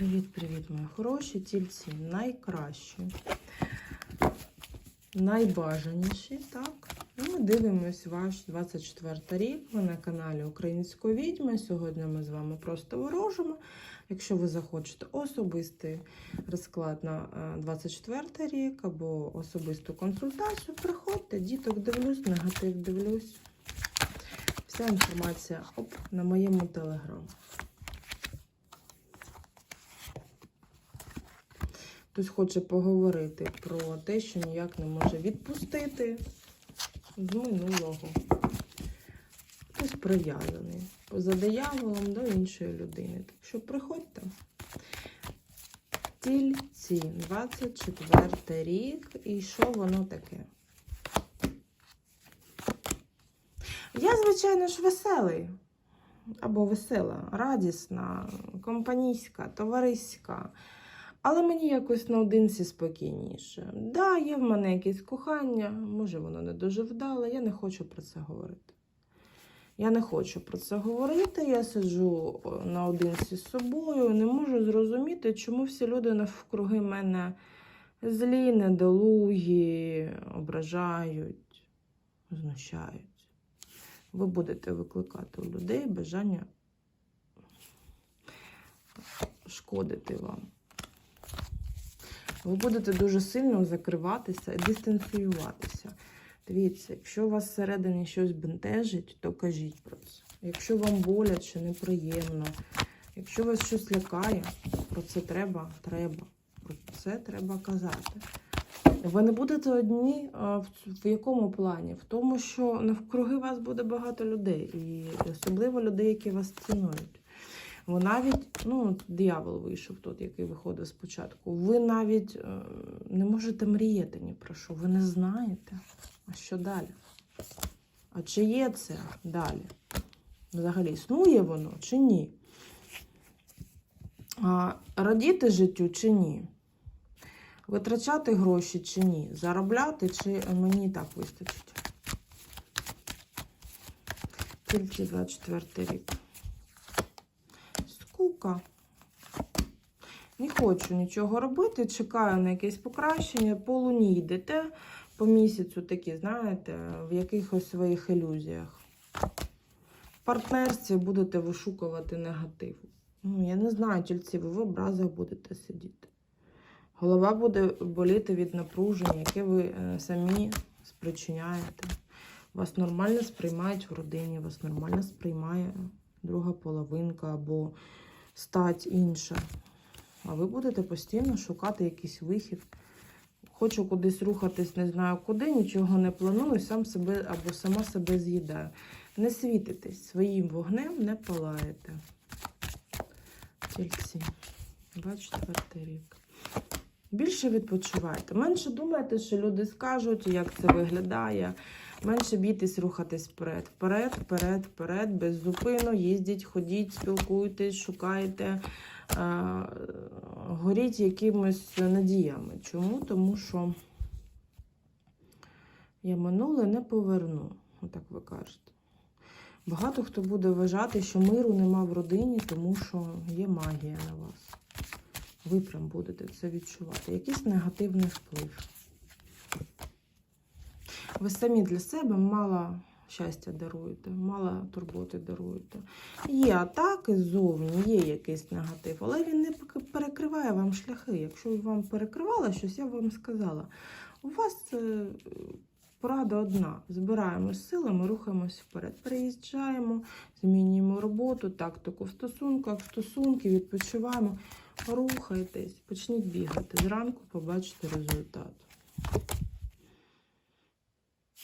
Привіт-привіт, мої хороші тільці. Найкращі, найбажаніші, так? Ми дивимось ваш 24 рік. Ви на каналі Української відьми. Сьогодні ми з вами просто ворожимо. Якщо ви захочете особистий розклад на е, 24 рік або особисту консультацію, приходьте, діток дивлюсь, негатив дивлюсь. Вся інформація оп, на моєму телеграмі. Хтось хоче поговорити про те, що ніяк не може відпустити з минулого. Хтось прив'язаний поза дияволом до іншої людини. Так що приходьте. Тільці, 24 рік. І що воно таке? Я, звичайно ж, веселий. Або весела, радісна, компанійська, товариська. Але мені якось наодинці спокійніше. Да, є в мене якесь кохання, може воно не дуже вдале, я не хочу про це говорити. Я не хочу про це говорити. Я сиджу наодинці з собою, не можу зрозуміти, чому всі люди навкруги мене злі, недолугі, ображають, знущають. Ви будете викликати у людей бажання шкодити вам. Ви будете дуже сильно закриватися і дистанціюватися. Дивіться, якщо вас всередині щось бентежить, то кажіть про це. Якщо вам боляче, неприємно, якщо вас щось лякає, про це треба, треба. Про це треба казати. Ви не будете одні в, якому плані? В тому, що навкруги вас буде багато людей, і особливо людей, які вас цінують. Ви навіть, ну, диявол вийшов тут, який виходив спочатку. Ви навіть е, не можете мріяти ні про що. Ви не знаєте. А що далі? А чи є це далі? Взагалі, існує воно чи ні? А, радіти життю чи ні? Витрачати гроші чи ні? Заробляти, чи мені так вистачить? Тільки 24 рік. Скука. Не хочу нічого робити, чекаю на якесь покращення. По луні йдете по місяцю такі, знаєте, в якихось своїх ілюзіях. В партнерстві будете вишукувати негатив. Ну, я не знаю, тільці ви в образах будете сидіти. Голова буде боліти від напруження, яке ви е, самі спричиняєте. Вас нормально сприймають в родині, вас нормально сприймає друга половинка або стать інша. А ви будете постійно шукати якийсь вихід. Хочу кудись рухатись, не знаю куди, нічого не планую, сам себе або сама себе з'їдаю. Не світитесь, своїм вогнем не палаєте. Тільці. 24 рік. Більше відпочивайте. Менше думайте, що люди скажуть, як це виглядає. Менше бійтесь рухатись вперед. Вперед, вперед, вперед, без зупину. Їздіть, ходіть, спілкуйтесь, шукайте, е, горіть якимось надіями. Чому? Тому що я минуле не поверну, отак ви кажете. Багато хто буде вважати, що миру нема в родині, тому що є магія на вас. Ви прям будете це відчувати. Якийсь негативний вплив. Ви самі для себе мало щастя даруєте, мало турботи даруєте. Є атаки ззовні, є якийсь негатив, але він не перекриває вам шляхи. Якщо вам перекривало щось, я вам сказала. У вас е, порада одна. Збираємо силами, рухаємось вперед. Переїжджаємо, змінюємо роботу, тактику в стосунках, стосунки, відпочиваємо. Рухайтесь, почніть бігати. Зранку побачите результат.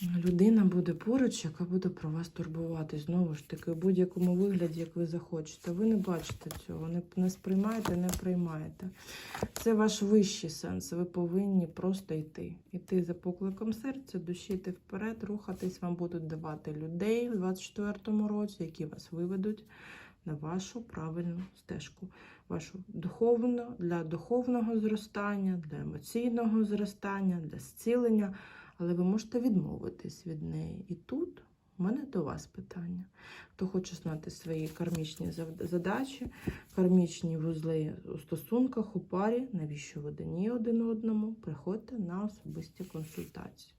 Людина буде поруч, яка буде про вас турбувати. Знову ж таки, в будь-якому вигляді, як ви захочете. Ви не бачите цього, не, не сприймаєте, не приймаєте. Це ваш вищий сенс. Ви повинні просто йти. Йти за покликом серця, душі йти вперед, рухатись. Вам будуть давати людей у 24-му році, які вас виведуть на вашу правильну стежку. Вашу духовну для духовного зростання, для емоційного зростання, для зцілення але ви можете відмовитись від неї. І тут У мене до вас питання. Хто хоче знати свої кармічні задачі, кармічні вузли у стосунках, у парі, навіщо ви дані один одному, приходьте на особисті консультації.